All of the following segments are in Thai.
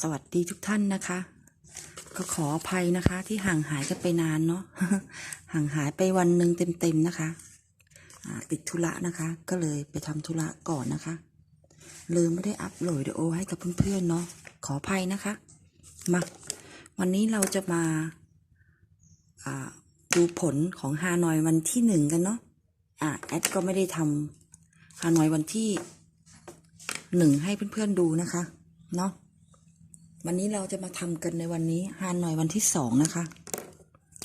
สวัสดีทุกท่านนะคะ ก็ขออภัยนะคะ ที่ห่างหายกันไปนานเนาะห่างหายไปวันหนึ่งเต็มๆนะคะติดธุระนะคะ ก็เลยไปทำธุระก่อนนะคะลืมไม่ได้อัพโหลดวิดีโอให้กับเพื่อนๆเนาะขออภัยนะคะมาวันนี้เราจะมาดูผลของฮานอยวันที่หนึ่งกันเนาะอ่าแอดก็ไม่ได้ทำฮานอยวันที่หนึ่งให้เพื่อนๆดูนะคะ เนาะ วันนี้เราจะมาทำกันในวันนี้ฮานหน่อยวันที่สองนะคะ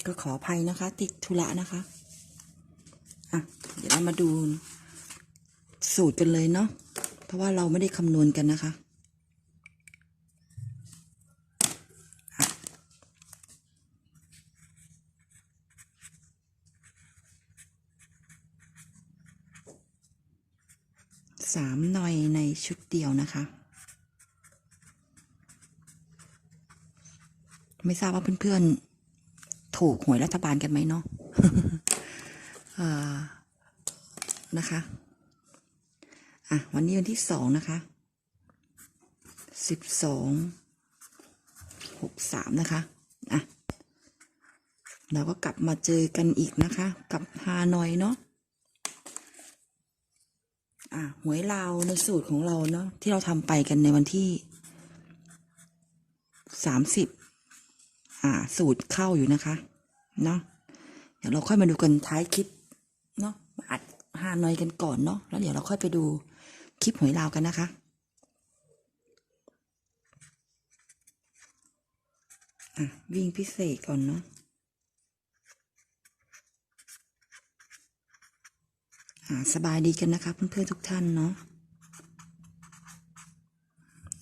ก็ขออภัยนะคะ ติดธุระนะคะอะเดี๋ยวเรามาดูสูตรกันเลยเนาะเพราะว่าเราไม่ได้คำนวณกันนะคะอะสามหน่อยในชุดเดียวนะคะ ไม่ทราบว่าเพื่อนๆ ถูกหวยรัฐบาลกันไหมเนาะนะคะ อะ วันนี้วันที่สองนะคะ สิบสอง หกสามนะคะ อะ เราก็กลับมาเจอกันอีกนะคะ กับฮานอยเนาะอะหวยลาในสูตรของเราเนาะที่เราทำไปกันในวันที่สามสิบ อ่า สูตรเข้าอยู่นะคะ เนาะเดี๋ยวเราค่อยมาดูกันท้ายคลิป เนาะมาอัดฮานอยกันก่อนเนาะแล้วเดี๋ยวเราค่อยไปดูคลิปหวยลาวกันนะคะอะวิ่งพิเศษก่อนเนาะอ่าสบายดีกันนะคะเพื่อนๆทุกท่านเนาะ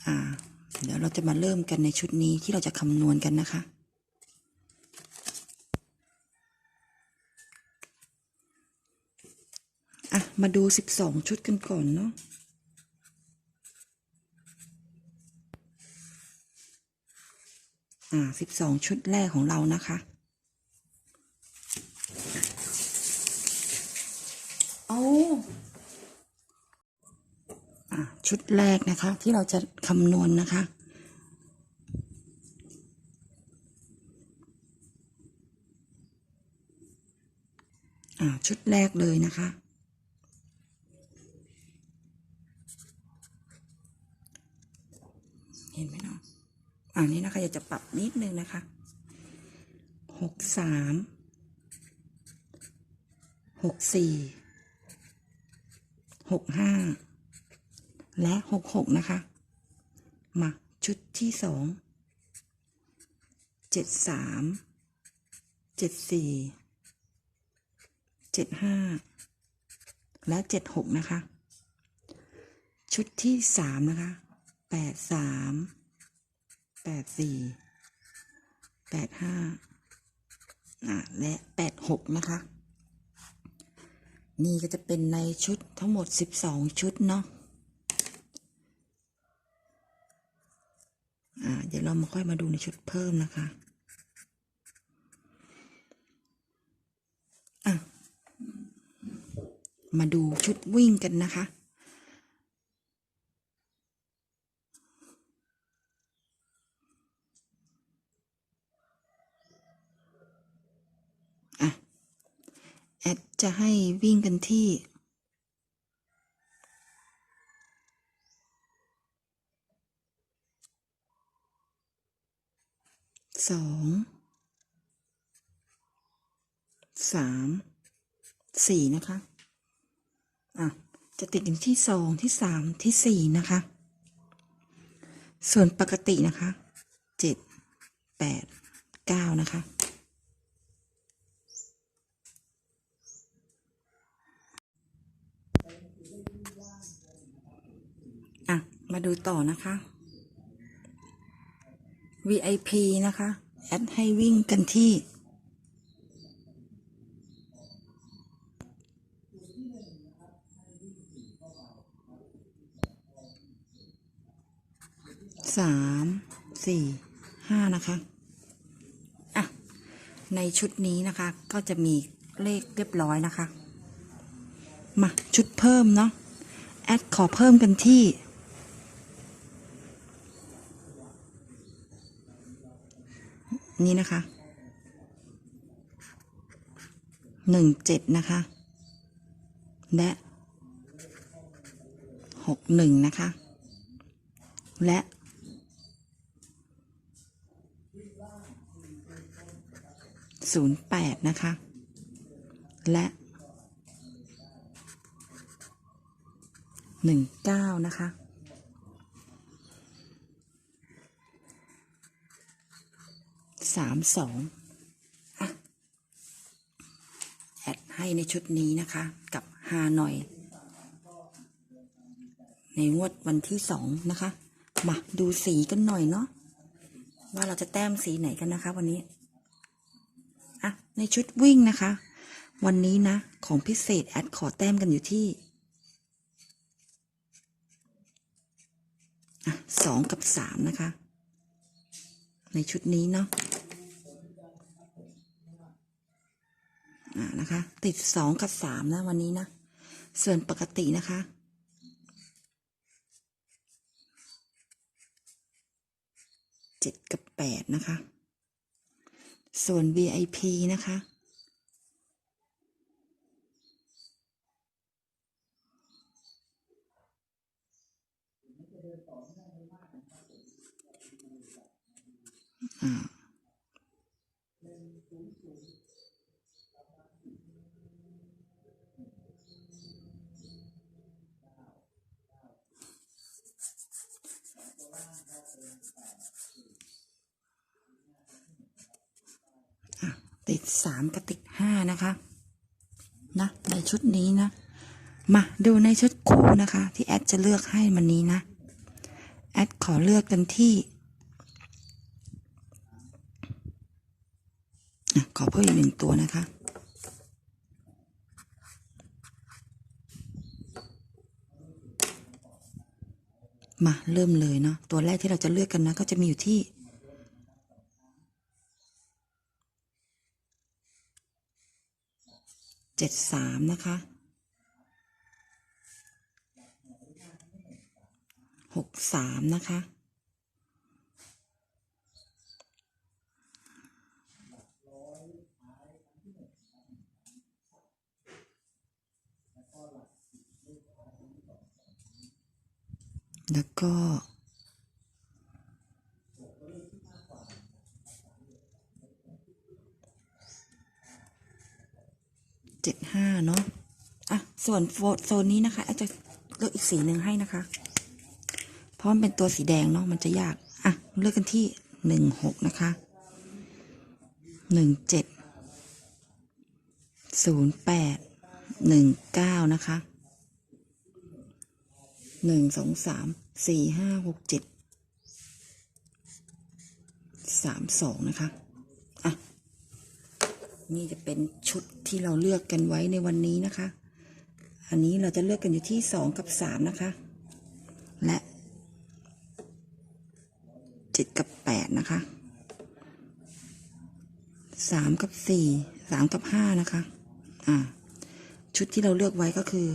อ่า เดี๋ยวเราจะมาเริ่มกันในชุดนี้ที่เราจะคำนวณกันนะคะ อะ มาดูสิบสองชุดกันก่อนเนาะอ่าสิบสองชุดแรกของเรานะคะเอาอะชุดแรกนะคะ ที่เราจะคำนวณนะคะอ่าชุดแรกเลยนะคะ เห็นไหมเนาะ อันนี้นะคะอยากจะปรับนิดนึงนะคะหกสามหกสี่หกห้าและหกหกนะคะ มาชุดที่สองเจ็ดสามเจ็ดสี่เจ็ดห้าและเจ็ดหกนะคะ ชุดที่สามนะคะแปดสาม แปดสี่แปดห้าอะและแปดหกนะคะ นี่ก็จะเป็นในชุดทั้งหมดสิบสองชุดเนาะอ่าเดี๋ยวเรามาค่อยมาดูในชุดเพิ่มนะคะอะมาดูชุดวิ่งกันนะคะ แอดจะให้วิ่งกันที่ สอง สาม สี่นะคะ อะ จะติดอยู่ที่สองที่สามที่สี่นะคะ ส่วนปกตินะคะ เจ็ด แปด เก้านะคะ อะ มาดูต่อนะคะ VIP นะคะ แอดให้วิ่งกันที่ สาม สี่ ห้านะคะ อะ ในชุดนี้นะคะ ก็จะมีเลขเรียบร้อยนะคะ มา ชุดเพิ่มเนาะ แอดขอเพิ่มกันที่ นี่นะคะหนึ่งเจ็ดนะคะ และหกหนึ่งนะคะ และศูนย์แปดนะคะ และหนึ่งเก้านะคะ สามสองแอดให้ในชุดนี้นะคะ กับฮาหน่อย ในงวดวันที่สองนะคะ มาดูสีกันหน่อยเนาะว่าเราจะแต้มสีไหนกันนะคะ วันนี้อะในชุดวิ่งนะคะ วันนี้นะ ของพิเศษแอดขอแต้มกันอยู่ที่สองกับสามนะคะ ในชุดนี้เนาะ อ่า นะคะ ติดสองกับสามนะวันนี้นะ ส่วนปกตินะคะ เจ็ดกับแปดนะคะ ส่วน VIP นะคะอ่า ติดสามกับติดห้านะคะ นะ ในชุดนี้นะ มาดูในชุดคู่นะคะ ที่แอดจะเลือกให้มันนี้นะ แอดขอเลือกกันที่ขอเพิ่มอีกหนึ่งตัวนะคะ มาเริ่มเลยเนาะตัวแรกที่เราจะเลือกกันนะ ก็จะมีอยู่ที่ เจ็ดสามนะคะ หกสามนะคะ แล้วก็ เจ็ดห้าเนาะ อะ ส่วนโซนนี้นะคะ อาจจะเลือกอีกสีหนึ่งให้นะคะ เพราะมันเป็นตัวสีแดงเนาะ มันจะยาก อะ เลือกกันที่หนึ่งหกนะคะ หนึ่งเจ็ด ศูนย์แปด หนึ่งเก้านะคะหนึ่งสองสาม สี่ห้าหกเจ็ดสามสองนะคะ อะ นี่จะเป็นชุดที่เราเลือกกันไว้ในวันนี้นะคะ อันนี้เราจะเลือกกันอยู่ที่สองกับสามนะคะ และเจ็ดกับแปดนะคะสามกับสี่สามกับห้านะคะ อ่า ชุดที่เราเลือกไว้ก็คือ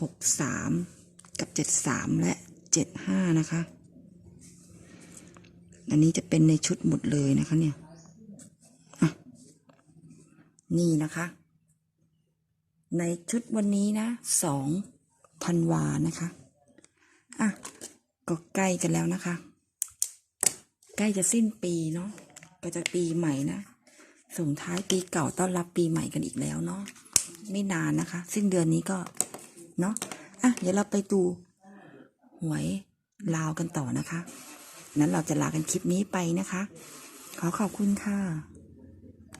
หกสามกับเจ็ดสามและ เจ็ดห้านะคะ อันนี้จะเป็นในชุดหมดเลยนะคะเนี่ยนี่นะคะ ในชุดวันนี้นะสองธันวานะคะ อะ ก็ใกล้กันแล้วนะคะ ใกล้จะสิ้นปีเนาะ ก็จะปีใหม่นะ ส่งท้ายปีเก่าต้อนรับปีใหม่กันอีกแล้วเนาะ ไม่นานนะคะ สิ้นเดือนนี้ก็ เนาะ อะ เดี๋ยวเราไปดู หวยลาวกันต่อนะคะ นั้นเราจะลากันคลิปนี้ไปนะคะ ขอขอบคุณค่ะ